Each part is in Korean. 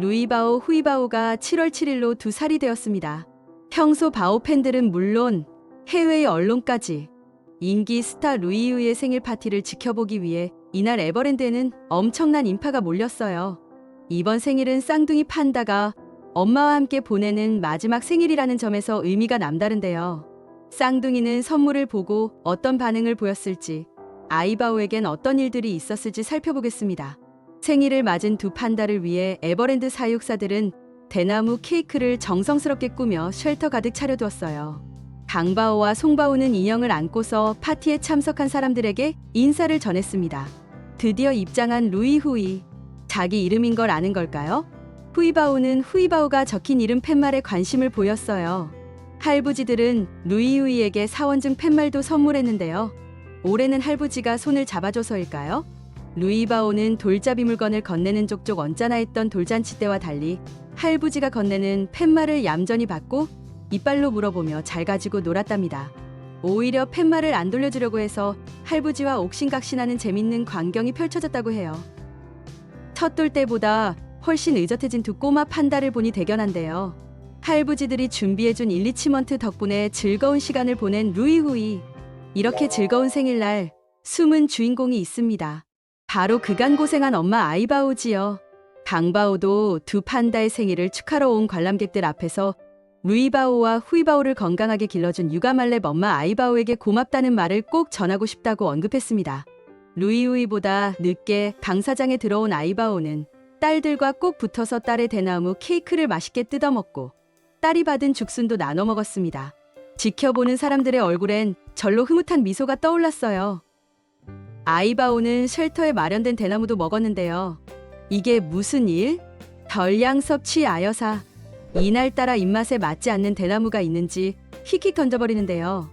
루이바오 후이바오가 7월 7일로 두 살이 되었습니다. 평소 바오 팬들은 물론 해외의 언론까지 인기 스타 루이우의 생일 파티를 지켜보기 위해 이날 에버랜드에는 엄청난 인파가 몰렸어요. 이번 생일은 쌍둥이 판다가 엄마와 함께 보내는 마지막 생일이라는 점에서 의미가 남다른데요. 쌍둥이는 선물을 보고 어떤 반응을 보였을지, 아이바오에겐 어떤 일들이 있었을지 살펴보겠습니다. 생일을 맞은 두 판다를 위해 에버랜드 사육사들은 대나무 케이크를 정성스럽게 꾸며 쉘터 가득 차려두었어요. 강바오와 송바오는 인형을 안고서 파티에 참석한 사람들에게 인사를 전했습니다. 드디어 입장한 루이 후이. 자기 이름인 걸 아는 걸까요? 후이바오는 후이바오가 적힌 이름 팻말에 관심을 보였어요. 할부지들은 루이 후이에게 사원증 팻말도 선물했는데요. 올해는 할부지가 손을 잡아줘서일까요? 루이바오는 돌잡이 물건을 건네는 족족 언짢아 했던 돌잔치 때와 달리 할부지가 건네는 팻말을 얌전히 받고 이빨로 물어보며 잘 가지고 놀았답니다. 오히려 팻말을 안 돌려주려고 해서 할부지와 옥신각신하는 재밌는 광경이 펼쳐졌다고 해요. 첫돌 때보다 훨씬 의젓해진 두 꼬마 판다를 보니 대견한데요. 할부지들이 준비해준 일리치먼트 덕분에 즐거운 시간을 보낸 루이후이. 이렇게 즐거운 생일날 숨은 주인공이 있습니다. 바로 그간 고생한 엄마 아이바오지요. 강바오도 두 판다의 생일을 축하러 온 관람객들 앞에서 루이바오와 후이바오를 건강하게 길러준 육아말렙 엄마 아이바오에게 고맙다는 말을 꼭 전하고 싶다고 언급했습니다. 루이우이보다 늦게 강사장에 들어온 아이바오는 딸들과 꼭 붙어서 딸의 대나무 케이크를 맛있게 뜯어먹고 딸이 받은 죽순도 나눠 먹었습니다. 지켜보는 사람들의 얼굴엔 절로 흐뭇한 미소가 떠올랐어요. 아이바오는 쉘터에 마련된 대나무도 먹었는데요. 이게 무슨 일? 덜량 섭취 아여사. 이날따라 입맛에 맞지 않는 대나무가 있는지 휙휙 던져버리는데요.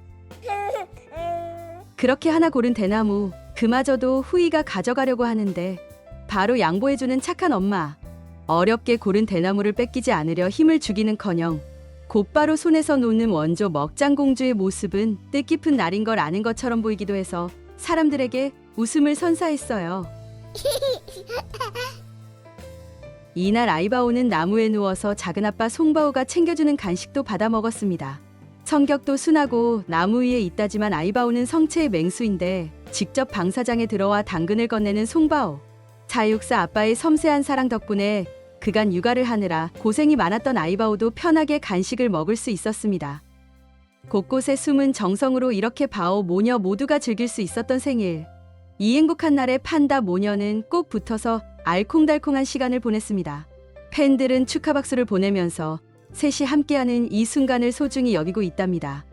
그렇게 하나 고른 대나무, 그마저도 후이가 가져가려고 하는데 바로 양보해주는 착한 엄마. 어렵게 고른 대나무를 뺏기지 않으려 힘을 주기는커녕 곧바로 손에서 놓는 원조 먹장공주의 모습은 뜻깊은 날인 걸 아는 것처럼 보이기도 해서 사람들에게 웃음을 선사했어요. 이날 아이바오는 나무에 누워서 작은 아빠 송바오가 챙겨주는 간식도 받아 먹었습니다. 성격도 순하고 나무 위에 있다지만 아이바오는 성체의 맹수인데 직접 방사장에 들어와 당근을 건네는 송바오. 사육사 아빠의 섬세한 사랑 덕분에 그간 육아를 하느라 고생이 많았던 아이바오도 편하게 간식을 먹을 수 있었습니다. 곳곳에 숨은 정성으로 이렇게 바오 모녀 모두가 즐길 수 있었던 생일. 이 행복한 날에 판다 모녀는 꼭 붙어서 알콩달콩한 시간을 보냈습니다. 팬들은 축하 박수를 보내면서 셋이 함께하는 이 순간을 소중히 여기고 있답니다.